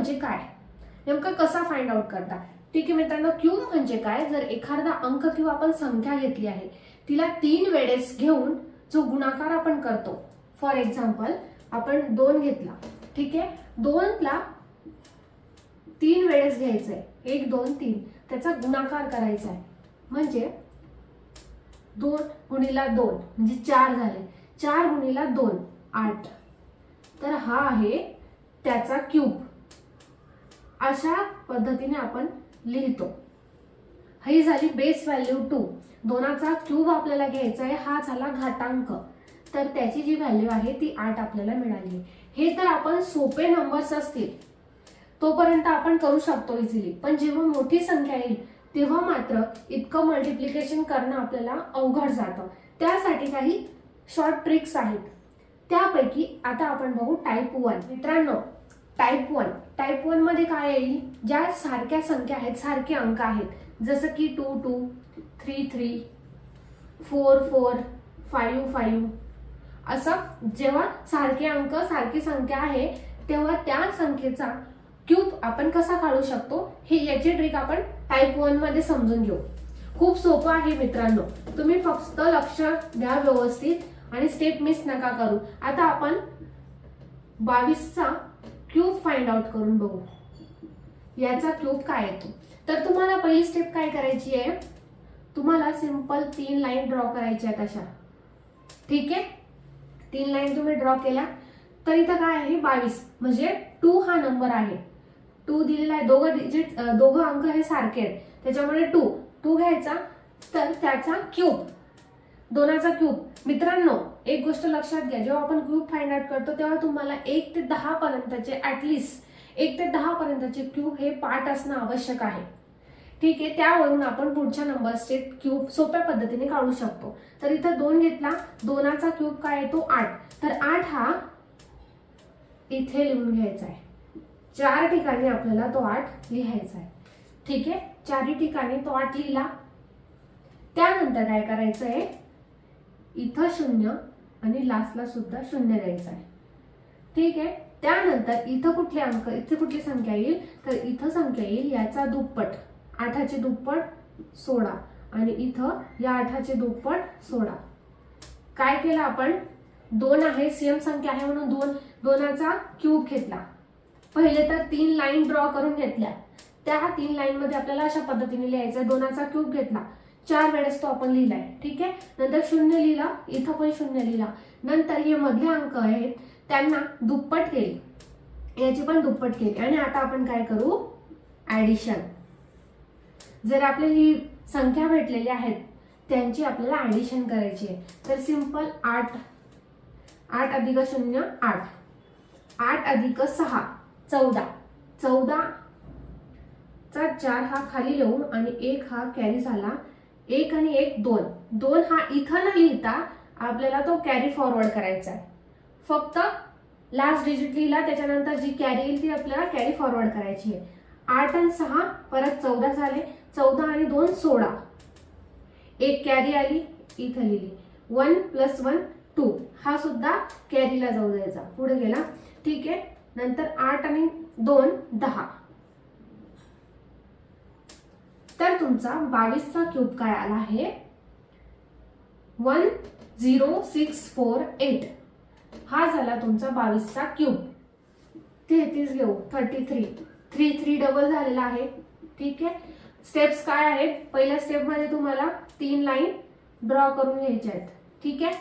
म्हणजे काय? नेमकं कसा फाइंड आउट करता? ठीक आहे मित्रांनो क्यूब म्हणजे काय? जर एखादा अंक किंवा आपण संख्या घेतली आहे तिला तीन वेळेस घेऊन जो गुणाकार आपण करतो फॉर एक्झाम्पल आपण दोन घेतला ठीक आहे? दोनला तीन वेळेस घ्यायचंय एक दोन तीन त्याचा गुणाकार करायचा आहे म्हणजे दोन गुणीला दोन म्हणजे चार झाले. चार गुणीला दोन आठ. तर हा आहे त्याचा क्यूब अशा पद्धतीने आपण लिहितो. ही झाली बेस व्हॅल्यू टू दोनाचा क्यूब आपल्याला घ्यायचा आहे हा झाला घातांक. तर त्याची जी व्हॅल्यू आहे ती आठ आपल्याला मिळाली. हे तर आपण सोपे नंबर्स असतील. तोपर्यंत आपण करू शकतो इझिली पण जेव्हा मोठी संख्या येईल तेव्हा मात्र इतकं मल्टिप्लिकेशन करणं आपल्याला अवघड जातं. त्यासाठी काही शॉर्ट ट्रिक्स आहेत. त्यापैकी आता आपण बघू टाईप वन मित्रांनो टाईप वन टाईप वनमध्ये काय येईल? ज्या सारख्या संख्या आहेत सारखे अंक आहेत. जसं की two two three three four four five five असं जेव्हा सारखे अंक सारखी संख्या आहे तेव्हा त्या संख्येचा क्यूब आपण कसा काढू शकतो? हे याची ट्रिक आपण टाईप वनमध्ये समजून घेऊ. खूप सोपं आहे मित्रांनो. तुम्ही फक्त लक्ष द्या व्यवस्थित आणि स्टेप मिस नका करू. आता आपण बावीसचा क्यूब फाइंड आउट करून बघू. याचा क्यूब काय येतो तर तुम्हाला पहिली स्टेप काय करायची आहे? तुम्हाला सिंपल तीन लाईन ड्रॉ करायच्या आहेत अशा ठीक आहे? तीन लाईन तुम्ही ड्रॉ केल्या. तर इथं काय आहे? बावीस. म्हणजे टू हा नंबर आहे. टू दिलेला आहे. दोघं डिजिट दोघं अंक हे सारखे आहेत. त्याच्यामुळे टू टू घ्यायचा. तर त्याचा क्यूब. दोनाचा क्यूब मित्रांनो एक गोष्ट लक्षात घ्या. जेव्हा आपण क्यूब फाइंड आउट करतो तेव्हा तुम्हाला एक ते दहा पर्यंतचे ऍटलिस्ट एक ते दहा पर्यंतचे क्यूब हे पाठ असणं आवश्यक आहे. ठीक आहे? त्यावरून आपण पुढच्या नंबर्सचे क्यूब सोप्या पद्धतीने काढू शकतो. तर इथं दोन घेतला. दोनाचा क्यूब काय येतो आठ. तर आठ हा इथे लिहून घ्यायचा आहे. चार ठिकाणी आपल्याला तो आठ लिहायचा आहे. ठीक आहे? चारही ठिकाणी तो आठ लिहिला. त्यानंतर काय करायचं आहे? इथं शून्य आणि लास्टला सुद्धा शून्य द्यायचं आहे. ठीक आहे? त्यानंतर इथं कुठले अंक इथे कुठली संख्या येईल? तर इथं संख्या येईल याचा दुप्पट. आठाचे दुप्पट सोळा आणि इथं या आठाचे दुप्पट सोळा. काय केलं आपण? दोन आहे सेम संख्या आहे म्हणून दोन दोनाचा क्यूब घेतला. पहिले तर तीन लाईन ड्रॉ करून घेतल्या. त्या तीन लाईनमध्ये आपल्याला अशा पद्धतीने लिहायचं दोनाचा क्यूब घेतला. चार वेळेस तो आपण लिहिलाय ठीक आहे? नंतर शून्य लिहिला इथं पण शून्य लिहिला. नंतर हे मधले अंक आहेत त्यांना दुप्पट केली. याची पण दुप्पट केली. आणि आता आपण काय करू? ऍडिशन जर आपल्याला ही संख्या भेटलेली आहेत त्यांची आपल्याला ऍडिशन करायची आहे. तर सिंपल आठ. आठ अधिक शून्य आठ. आठ अधिक सहा चौदा. चौदा चा चार हा खाली लिहून आणि एक हा कॅरी झाला. एक आणि एक दोन. दोन हा इथं न लिहिता आपल्याला तो कॅरी फॉरवर्ड करायचा आहे. फक्त लास्ट डिजिट लिहिला त्याच्यानंतर जी कॅरी येईल ती आपल्याला कॅरी फॉरवर्ड करायची आहे. आठ आणि सहा परत चौदा झाले. चौदा आणि दोन सोळा. एक कॅरी आली इथं लिहिली. वन प्लस वन टू हा सुद्धा कॅरीला जाऊ द्यायचा. पुढे गेला. ठीक आहे. नंतर आठ आणि दोन दहा. तर तुमचा बावीसचा क्यूब काय आला आहे? One zero six four eight. हा झाला तुमचा बावीसचा क्यूब. तेहतीस घेऊ. Thirty three. Three three double झालेला आहे. ठीक आहे? स्टेप्स काय आहेत? पहिल्या स्टेपमध्ये तुम्हाला तीन लाईन ड्रॉ करून घ्यायच्या आहेत. ठीक आहे?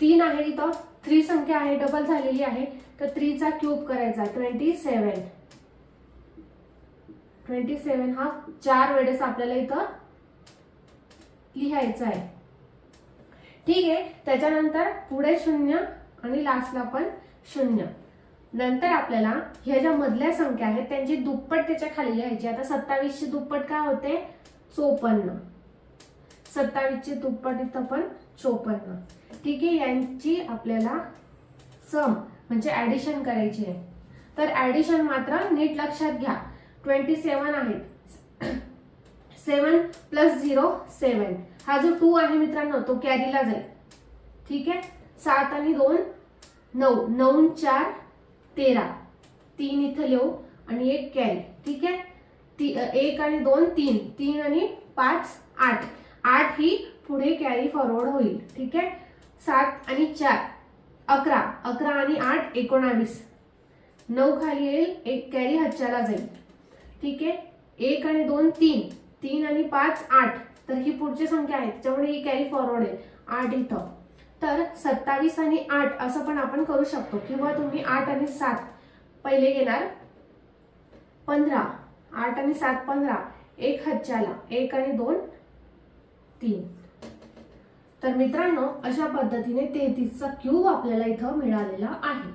तीन आहे इथं. थ्री संख्या आहे डबल झालेली आहे. तर थ्रीचा क्यूब करायचा. ट्वेंटी सेवन ट्वेंटी सेवन हा चार वेळेस आपल्याला इथं लिहायचा आहे. ठीक आहे? त्याच्यानंतर पुढे शून्य आणि लास्टला पण शून्य. नंतर आपल्याला ह्या ज्या मधल्या संख्या आहेत त्यांची दुप्पट त्याच्याखाली लिहायची. आता सत्तावीसची दुप्पट काय होते? चोपन्न. सत्तावीसची दुप्पट इथं पण चोपन्न. ठीक आहे? यांची आपल्याला सम म्हणजे ऍडिशन करायची आहे. तर ऍडिशन मात्र नीट लक्षात घ्या. ट्वेंटी सेवन आहेत. सेवन प्लस झिरो सेवन हा जो टू आहे मित्रांनो तो कॅरीला जाईल. ठीक आहे? सात आणि दोन नऊ. नऊ चार तेरा. तीन इथं लिहू आणि एक कॅरी ठीक आहे? ती एक आणि दोन तीन. तीन आणि पाच आठ. आठ ही पुढे कॅरी फॉरवर्ड होईल. ठीक आहे? सात आणि चार. अकरा. अकरा आणि आठ एकोणावीस. नऊ खाली येईल एक कॅरी हच्च्याला जाईल. ठीक आहे? एक आणि दोन तीन. तीन आणि पाच आठ. तर ही पुढची संख्या आहे. त्याच्यामुळे ही कॅरी फॉरवर्ड आहे. आठ इथं. तर सत्तावीस आणि आठ असं पण आपण करू शकतो. किंवा तुम्ही आठ आणि सात. पहिले घेणार पंधरा. आठ आणि सात पंधरा. एक हच्च्याला एक आणि दोन तीन. तर मित्रांनो अशा पद्धतीने तेहतीसचा क्यूब आपल्याला इथं मिळालेला आहे.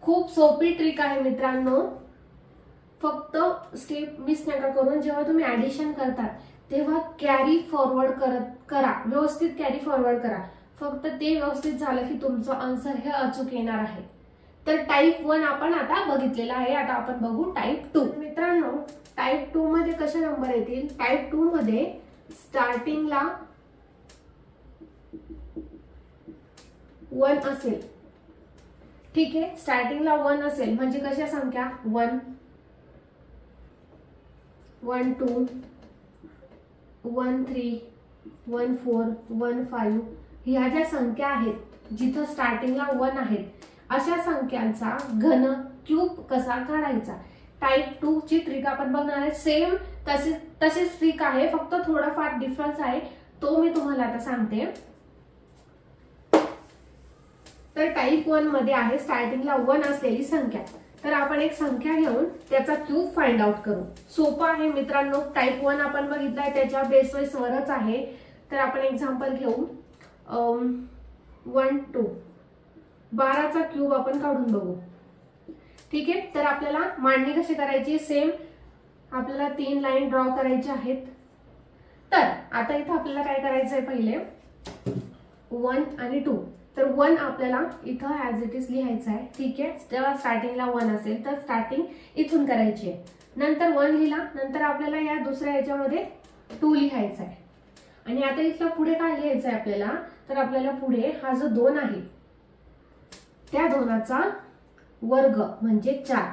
खूप सोपी ट्रिक आहे मित्रांनो. फक्त स्टेप मिस नका करून जेव्हा तुम्ही ऍडिशन करता तेव्हा कॅरी फॉरवर्ड करत करा. व्यवस्थित कॅरी फॉरवर्ड करा. फक्त ते व्यवस्थित झालं की तुमचं आन्सर हे अचूक येणार आहे. तर टाईप वन आपण आता बघितलेला आहे. आता आपण बघू टाईप टू मित्रांनो टाईप टू मध्ये कसे नंबर येतील? टाईप टू मध्ये स्टार्टिंगला वन असेल. ठीक आहे? स्टार्टिंगला वन असेल. म्हणजे कशा संख्या? One one two one three one four one five ह्या ज्या संख्या आहेत जिथं स्टार्टिंगला वन आहेत अशा संख्यांचा घन क्यूब कसा काढायचा? टाईप टू ची ट्रिक आपण बघणार आहे. सेम तसेच तसेच ट्रिक आहे. फक्त थोडाफार डिफरन्स आहे. तो मी तुम्हाला आता सांगते. तर टाईप वनमध्ये आहे स्टार्टिंगला वन असलेली संख्या. तर आपण एक संख्या घेऊन त्याचा क्यूब फाइंड आउट करू. सोपा आहे मित्रांनो. टाईप वन आपण बघितलाय त्याच्या बेसवेस वरच आहे. तर आपण एक्झाम्पल घेऊ. वन टू बाराचा क्यूब आपण काढून बघू. ठीक आहे? तर आपल्याला मांडणी कशी करायची? सेम आपल्याला तीन लाईन ड्रॉ करायचे आहेत. तर आता इथं आपल्याला काय करायचंय पहिले? वन आणि टू तर वन आपल्याला इथं ॲज इट इज लिहायचं आहे. ठीक आहे? जेव्हा स्टार्टिंगला वन असेल तर स्टार्टिंग इथून करायची आहे. नंतर वन लिहिला नंतर आपल्याला या दुसऱ्या याच्यामध्ये टू लिहायचा आहे. आणि आता इथलं पुढे काय लिहायचं आहे आपल्याला? तर आपल्याला पुढे हा जो दोन आहे त्या दोनाचा वर्ग म्हणजे चार.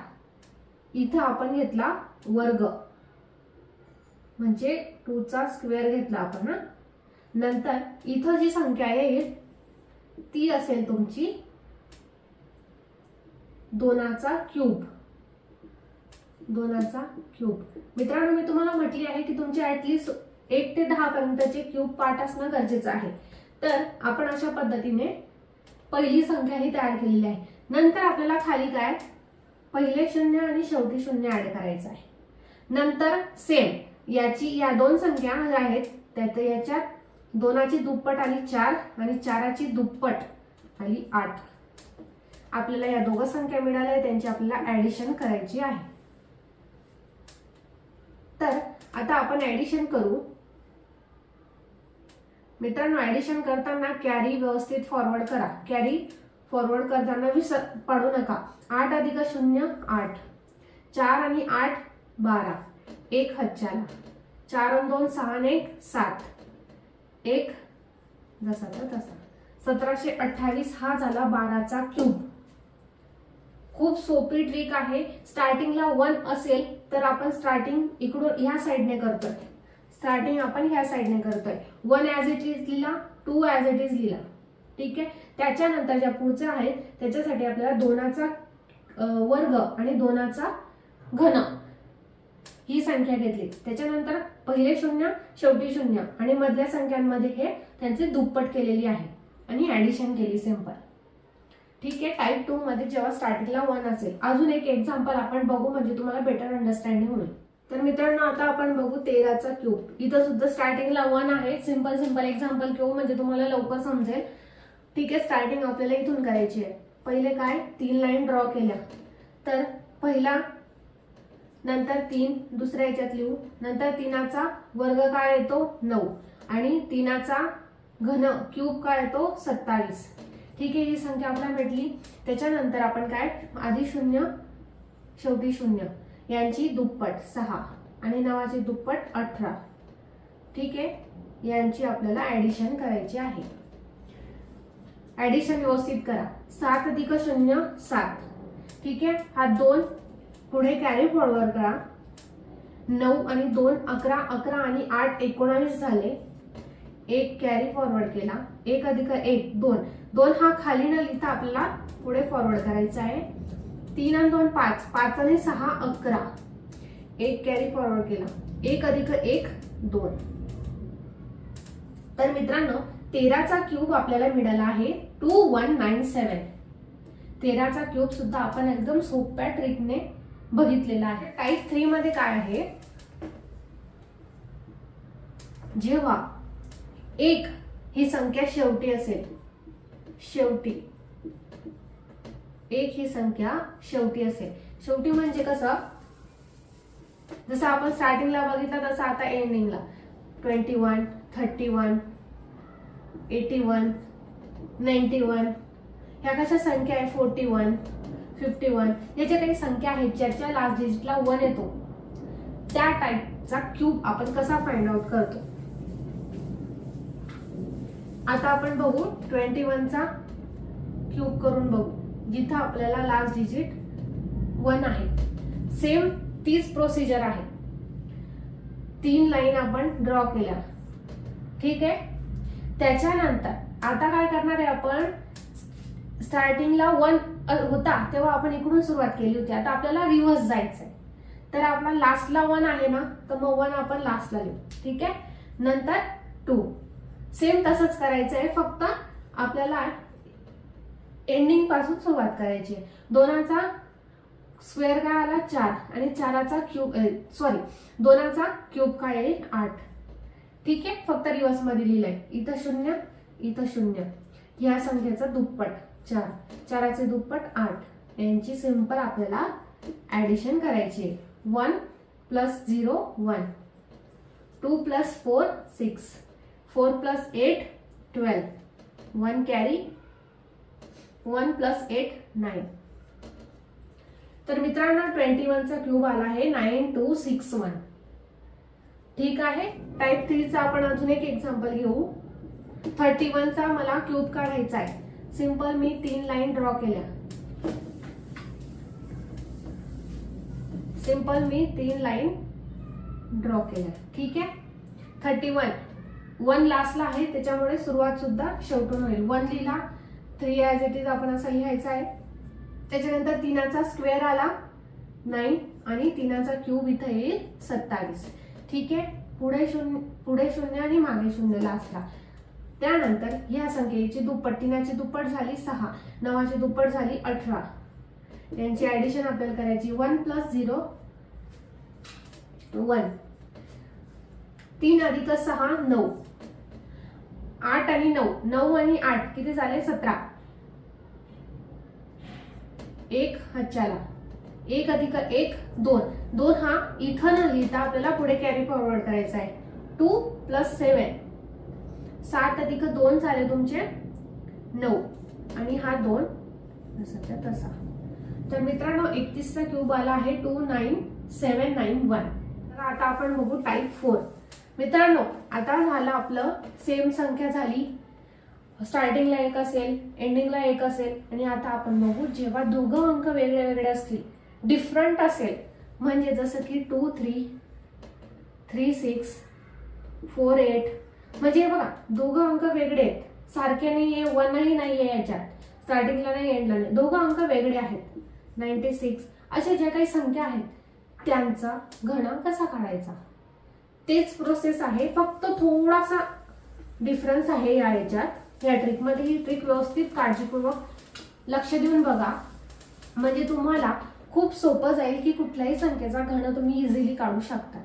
इथं आपण घेतला वर्ग. म्हणजे टूचा स्क्वेअर घेतला आपण हा. नंतर इथं जी संख्या येईल ती असेल तुमची दोनाचा क्यूब. दोनाचा क्यूब. मित्रांनो मी तुम्हाला म्हटली आहे की तुमचे ऍटलिस्ट एक ते दहा पर्यंतचे क्यूब पाठ असणं गरजेचं आहे. तर आपण अशा पद्धतीने पहिली संख्या ही तयार केलेली आहे. नंतर आपल्याला खाली काय? पहिले शून्य आणि शेवटी शून्य ऍड करायचं आहे. नंतर सेम याची या दोन संख्या आहेत त्यात याच्यात दोनाची दुप्पट आली चार आणि चाराची दुप्पट आली आठ. आपल्याला या दोघं संख्या मिळाल्या त्यांची आपल्याला ऍडिशन करायची आहे. तर आता आपण ऍडिशन करू. मित्रांनो ऍडिशन करताना कॅरी व्यवस्थित फॉरवर्ड करा. कॅरी फॉरवर्ड करताना विसर पाडू नका. आठ अधिक शून्य आठ. चार आणि आठ बारा. एक हच्चाला चार आणि दोन सहा आणि एक सात. एक जसा तसा. सतराशे अठ्ठावीस हा झाला बाराचा क्यूब. खूप सोपी ट्रिक आहे. स्टार्टिंगला वन असेल तर आपण स्टार्टिंग इकडून ह्या साईडने करतोय. स्टार्टिंग आपण ह्या साईडने करतोय. वन ॲज इट इज लिहिला टू ॲज इट इज लिहिला. ठीक आहे? त्याच्यानंतर ज्या पुढच्या आहेत त्याच्यासाठी आपल्याला दोनाचा वर्ग आणि दोनाचा घन. ही संख्या घेतली. त्याच्यानंतर पहिले शून्य शेवटी शून्य आणि मधल्या संख्यांमध्ये हे त्यांचे दुप्पट केलेली आहे आणि ऍडिशन केली सिंपल ठीक आहे टाईप टू मध्ये जेव्हा स्टार्टिंगला वन असेल अजून एक एक्झाम्पल आपण बघू म्हणजे तुम्हाला बेटर अंडरस्टँडिंग होईल. तर मित्रांनो आता आपण बघू तेराचा क्यूब इथं सुद्धा स्टार्टिंगला वन आहे. सिंपल सिंपल एक्झाम्पल क्यूब म्हणजे तुम्हाला लवकर समजेल. ठीक आहे स्टार्टिंग आपल्याला इथून करायची आहे. पहिले काय? तीन लाईन ड्रॉ केल्या. तर पहिला नंतर तीन दुसऱ्या याच्यात लिहू. नंतर तीनाचा वर्ग काय येतो नऊ आणि तीनाचा घन क्यूब काय येतो सत्तावीस. ठीक आहे ही संख्या आपल्याला भेटली. त्याच्यानंतर आपण काय? आधी शून्य शेवटी शून्य. यांची दुप्पट सहा आणि नावाची दुप्पट अठरा. ठीक आहे? यांची आपल्याला ऍडिशन करायची आहे. ऍडिशन व्यवस्थित करा. सात अधिक शून्य सात. ठीक आहे? हा दोन पुढे कॅरी फॉरवर्ड करा. नऊ आणि दोन अकरा अकरा आणि आठ एकोणावीस झाले. एक कॅरी फॉरवर्ड केला. एक अधिक एक दोन. दोन हा खाली न लिहिता आपल्याला पुढे फॉरवर्ड करायचा आहे. तीन आणि दोन पाच. पाच आणि सहा अकरा. एक कॅरी फॉरवर्ड केला. एक अधिक एक दोन. तर मित्रांनो तेराचा क्यूब आपल्याला मिळाला आहे टू वन नाईन सेवन तेराचा क्यूब सुद्धा आपण एकदम सोप्या ट्रिकने बघितलेलं आहे. टाईप थ्री मध्ये काय आहे? जेव्हा एक ही संख्या शेवटी असेल शेवटी. एक ही संख्या शेवटी असेल. शेवटी म्हणजे कसं? जसं आपण स्टार्टिंगला बघितलं तसं आता एंडिंगला twenty one thirty one eighty one ninety one ह्या कशा संख्या आहे? फोर्टी वन फिफ्टी वन याच्या काही संख्या आहेत ज्याच्या लास्ट डिजिटला वन येतो. त्या टाईपचा क्यूब आपण कसा फाइंड आउट करतो? आता आपण बघू ट्वेंटी वनचा क्यूब करून बघू. जिथं आपल्याला लास्ट डिजिट वन आहे. सेम तीच प्रोसिजर आहे. तीन लाईन आपण ड्रॉ केल्या. ठीक आहे? त्याच्यानंतर आता काय करणार आहे आपण? स्टार्टिंगला वन होता तेव्हा आपण इकडून सुरुवात केली होती. आता आपल्याला रिव्हर्स जायचंय. तर आपला लास्टला वन आहे ना तर मग वन आपण लास्टला लिहू. ठीक आहे? नंतर टू सेम तसंच करायचं आहे फक्त आपल्याला एंडिंगपासून सुरुवात करायची आहे. दोनाचा स्क्वेअर काय आला? चार. आणि चाराचा क्यूब सॉरी दोनाचा क्यूब काय येईल? आठ. ठीक आहे? फक्त रिवर्समध्ये लिहिलंय. इथं शून्य इथं शून्य. या संख्येचा दुप्पट. चार. चाराचे दुप्पट आठ. यांची सिंपल आपल्याला ऍडिशन करायची आहे. One plus zero one two plus four six four plus eight twelve one carry one plus eight nine तर मित्रांनो ट्वेंटी वनचा क्यूब आला आहे. नाईन टू सिक्स वन ठीक आहे? टाईप थ्रीचा आपण अजून एक एक्झाम्पल घेऊ. थर्टी वनचा मला क्यूब काढायचा आहे. सिंपल मी तीन लाईन ड्रॉ केल्या. सिंपल मी तीन लाईन ड्रॉ केल्या. ठीक आहे? थर्टी वन वन लास्टला आहे त्याच्यामुळे सुरुवात सुद्धा शेवटून होईल. वन लिहिला. थ्री ॲज इट इज आपण असं लिहायचं आहे. त्याच्यानंतर तिनाचा स्क्वेअर आला. नाईन आणि तिनाचा क्यूब इथं येईल सत्तावीस. ठीक आहे? पुढे शून्य पुढे शून्य आणि मागे शून्य लास्टला त्यानंतर ह्या संख्येची दुप्पट तिनाची दुप्पट झाली सहा नवाची दुप्पट झाली अठरा. यांची ऍडिशन आपल्याला करायची वन प्लस झिरो वन तीन अधिक सहा नऊ. आठ आणि नऊ नऊ आणि आठ किती झाले? सतरा. एक हच्च्याला एक अधिक एक दोन. दोन हा इथं न लिहिता आपल्याला पुढे कॅरी फॉरवर्ड करायचा आहे. टू प्लस सेवन सात अधिक दोन झाले तुमचे. नऊ. आणि हा दोन. तसाच्या तसा. तर मित्रांनो एकतीसचा क्यूब आला आहे two nine seven nine one तर आता आपण बघू टाईप फोर मित्रांनो आता झालं आपलं सेम संख्या झाली. स्टार्टिंगला एक असेल एंडिंगला एक असेल. आणि आता आपण बघू जेव्हा दोघं अंक वेगळे वेगळे असतील डिफरंट असेल. म्हणजे जसं की two three three six four eight म्हणजे बघा दोघं अंक वेगळे आहेत. सारखे नाही आहे वनही नाहीये याच्यात. स्टार्टिंगला नाही एंडला नाही. दोघं अंक वेगळे आहेत. नाईन्टी सिक्स अशा ज्या काही संख्या आहेत त्यांचा घन कसा काढायचा? तेच प्रोसेस आहे. फक्त थोडासा डिफरन्स आहे या याच्यात. या ट्रिकमध्ये ही ट्रिक व्यवस्थित काळजीपूर्वक लक्ष देऊन बघा. म्हणजे तुम्हाला खूप सोपं जाईल की कुठल्याही संख्येचा घन तुम्ही इझिली काढू शकता.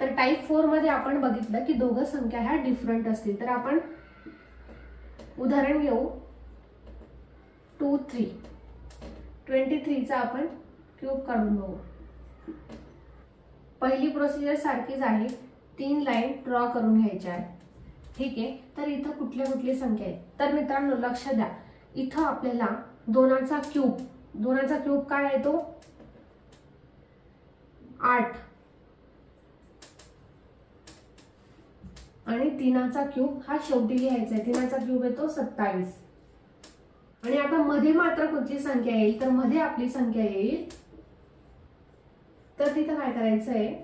तर टाईप फोरमध्ये आपण बघितलं की दोघं संख्या ह्या डिफरंट असतील. तर आपण उदाहरण घेऊ. टू थ्री ट्वेंटी थ्रीचा आपण क्यूब काढून बघू. पहिली प्रोसिजर सारखीच आहे. तीन लाईन ड्रॉ करून घ्यायच्या आहे. ठीक आहे? तर इथं कुठल्या कुठली संख्या आहे तर मित्रांनो लक्ष द्या. इथं आपल्याला दोनाचा क्यूब दोनाचा क्यूब काय आहे तो? आठ. आणि तिनाचा क्यूब हा शेवटी लिहायचा आहे. तिनाचा क्यूब येतो सत्तावीस. आणि आता मध्ये मात्र कुठली संख्या येईल तर मध्ये आपली संख्या येईल. तर तिथं काय करायचं आहे?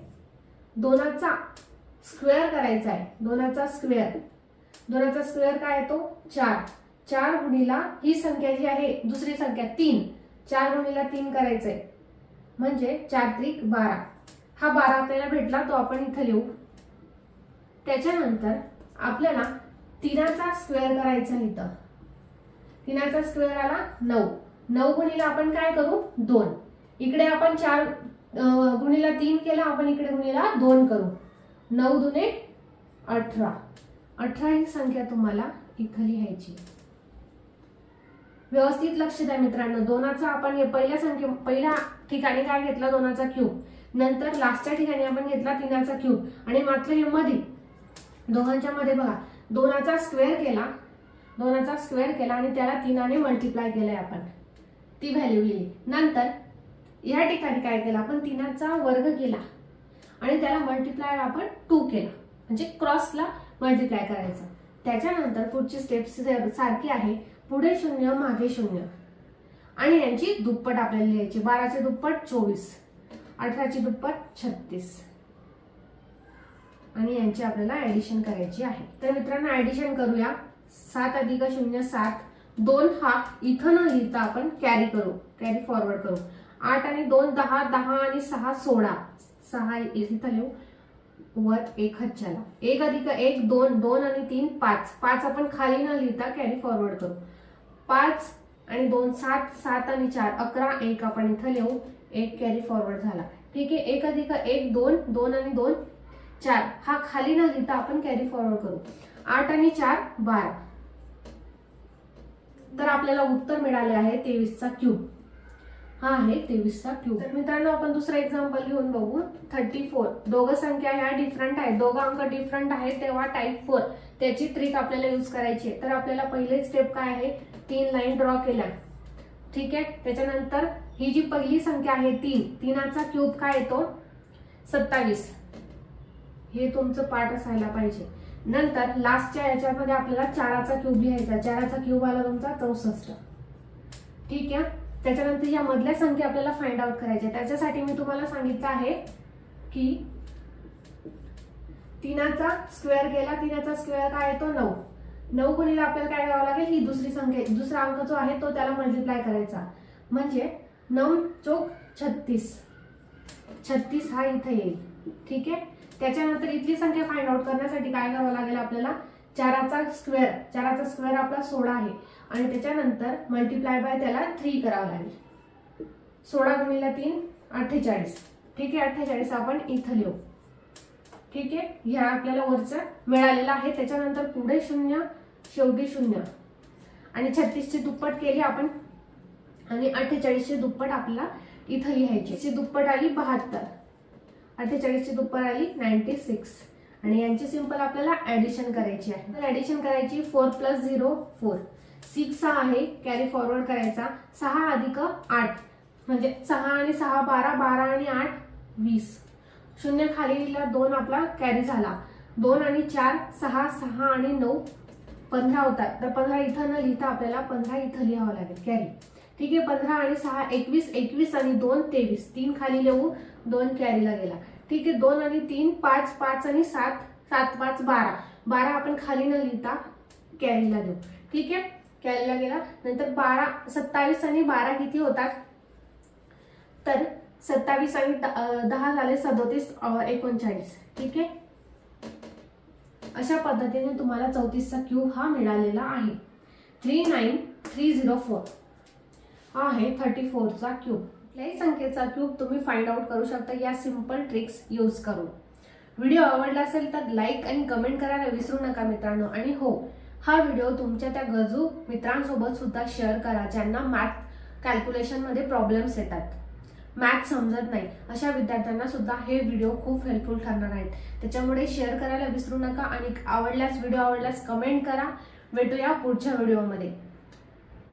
दोनाचा स्क्वेअर करायचा आहे. दोनाचा स्क्वेअर दोनाचा स्क्वेअर काय येतो? चार. चार गुणीला ही संख्या जी आहे दुसरी संख्या तीन. चार गुणीला तीन करायचंय. म्हणजे चार त्रिक बारा. हा बारा आपल्याला भेटला तो आपण इथं लिहू. त्याच्यानंतर आपल्याला तीनाचा स्क्वेअर करायचा इथं. तीनाचा स्क्वेअर आला नऊ. नऊ गुणीला आपण काय करू? दोन. इकडे आपण चार गुणीला तीन केला आपण इकडे गुणीला दोन करू. नऊ दुने अठरा. अठरा ही संख्या तुम्हाला इथं लिहायची व्यवस्थित लक्ष द्या मित्रांनो. दोनाचा आपण पहिल्या संख्ये पहिल्या ठिकाणी काय घेतला? दोनाचा क्यूब नंतर लास्टच्या ठिकाणी आपण घेतला तीनाचा क्यूब आणि मात्र हे मध्ये दोघांच्या मध्ये बघा दोनाचा स्क्वेअर केला दोनाचा स्क्वेअर केला आणि त्याला तीनाने मल्टिप्लाय केलाय आपण. ती व्हॅल्यू लिहिली. नंतर या ठिकाणी काय केलं आपण? तीनाचा वर्ग केला. आणि त्याला मल्टिप्लाय आपण टू केला. म्हणजे क्रॉसला मल्टिप्लाय करायचं. त्याच्यानंतर पुढची स्टेप सारखी आहे. पुढे शून्य मागे शून्य. आणि यांची दुप्पट आपल्याला लिहायची. बाराचे दुप्पट चोवीस. अठराची दुप्पट छत्तीस. आणि यांची आपल्याला ऍडिशन करायची आहे. तर मित्रांनो ऍडिशन करूया. सात अधिक शून्य सात. दोन हा इथं न लिहिता आपण कॅरी करू. कॅरी फॉरवर्ड करू. आठ आणि दोन दहा दहा आणि सहा सोळा. सहा इथं लिहू. वर एक हच्च्याला. एक अधिक एक दोन दोन आणि तीन पाच. पाच आपण खाली न लिहिता कॅरी फॉरवर्ड करू. पाच आणि दोन सात. सात आणि चार. अकरा एक आपण इथं लिहू. एक कॅरी फॉरवर्ड झाला. ठीक आहे? एक अधिक एक दोन. दोन आणि दोन चार. हा खाली न लिहिता आपण कॅरी फॉरवर्ड करू. आठ आणि चार बारा. तर आपल्याला उत्तर मिळाले आहे तेवीसचा क्यूब हा आहे तेवीसचा क्यूब तर मित्रांनो आपण दुसरा एक्झाम्पल घेऊन बघू. थर्टी फोर दोघं संख्या ह्या डिफरंट आहेत. दोघं अंक डिफरंट आहेत तेव्हा टाईप फोर त्याची ट्रिक आपल्याला यूज करायची आहे. तर आपल्याला पहिले स्टेप काय आहे? तीन लाईन ड्रॉ केल्या. ठीक आहे? त्याच्यानंतर ही जी पहिली संख्या आहे तीन. तीनाचा क्यूब काय येतो? सत्तावीस. हे तुमचं पाठ असायला पाहिजे. नंतर लास्टच्या याच्यामध्ये आपल्याला चाराचा क्यूब लिहायचा. चाराचा क्यूब आला तुमचा चौसष्ट. ठीक आहे? त्याच्यानंतर या मधल्या संख्या आपल्याला फाइंड आउट करायच्या. त्याच्यासाठी मी तुम्हाला सांगितलं आहे की तिनाचा स्क्वेअर केला तिनाचा स्क्वेअर काय येतो? नऊ. नऊ गुणीला आपल्याला काय करावं लागेल? ही दुसरी संख्या दुसरा अंक जो आहे तो त्याला मल्टिप्लाय करायचा. म्हणजे नऊ चोक छत्तीस. छत्तीस हा इथे येईल. ठीक आहे? त्याच्यानंतर इथली संख्या फाइंड आउट करण्यासाठी काय करावं लागेल आपल्याला? चाराचा स्क्वेअर चाराचा स्क्वेअर आपला सोळा आहे. आणि त्याच्यानंतर मल्टिप्लाय बाय त्याला थ्री करावं लागेल. सोळा गुणिला तीन अठ्ठेचाळीस. ठीक आहे अठ्ठेचाळीस आपण इथं लिहू. ठीक आहे ह्या आपल्याला वरचं मिळालेलं आहे. त्याच्यानंतर पुढे शून्य शेवटी शून्य. आणि छत्तीसची दुप्पट केली आपण. आणि अठ्ठेचाळीसची दुप्पट आपल्याला इथं लिहायची दुप्पट आली बहात्तर. अठ्ठेचाळीसची दुप्पट आली नाईन्टी सिक्स. आणि यांची सिंपल आपल्याला ऍडिशन करायची आहे. तर ऍडिशन करायची four plus zero four. Six आहे कॅरी फॉरवर्ड करायचा. सहा अधिक आठ. म्हणजे सहा आणि सहा बारा बारा आणि आठ वीस. शून्य खाली लिहिला दोन आपला कॅरी झाला. दोन आणि चार सहा सहा आणि नऊ पंधरा होतात. तर पंधरा इथं न लिहिता आपल्याला पंधरा इथं लिहावं लागेल कॅरी ठीक आहे पंधरा आणि सहा एकवीस एकवीस आणि दोन तेवीस. तीन खाली लिहू. दोन कॅरीला गेला. ठीक आहे दोन आणि तीन पाच पाच आणि सात सात पाच बारा. बारा आपण खाली न लिहिता कॅरीला देऊ. ठीक आहे कॅरीला गेला. नंतर बारा सत्तावीस आणि बारा किती होतात? तर सत्तावीस आणि द- दहा झाले सदोतीस एकोणचाळीस. ठीक आहे? अशा पद्धतीने तुम्हाला चौतीसचा क्यूब हा मिळालेला आहे. Three nine three zero four हा आहे थर्टी फोरचा क्यूब कुठल्याही संख्येचा क्यूब तुम्ही फाइंड आउट करू शकता या सिंपल ट्रिक्स यूज करून. व्हिडिओ आवडला असेल तर लाईक आणि कमेंट करायला विसरू नका मित्रांनो. आणि हो हा व्हिडिओ तुमच्या त्या गरजू मित्रांसोबत सुद्धा शेअर करा ज्यांना मॅथ कॅल्क्युलेशनमध्ये प्रॉब्लेम्स येतात. मॅथ समजत नाही. अशा विद्यार्थ्यांना सुद्धा हे व्हिडिओ खूप हेल्पफुल ठरणार आहेत. त्याच्यामुळे शेअर करायला विसरू नका. आणि आवडल्यास व्हिडिओ आवडल्यास कमेंट करा. भेटूया पुढच्या व्हिडिओमध्ये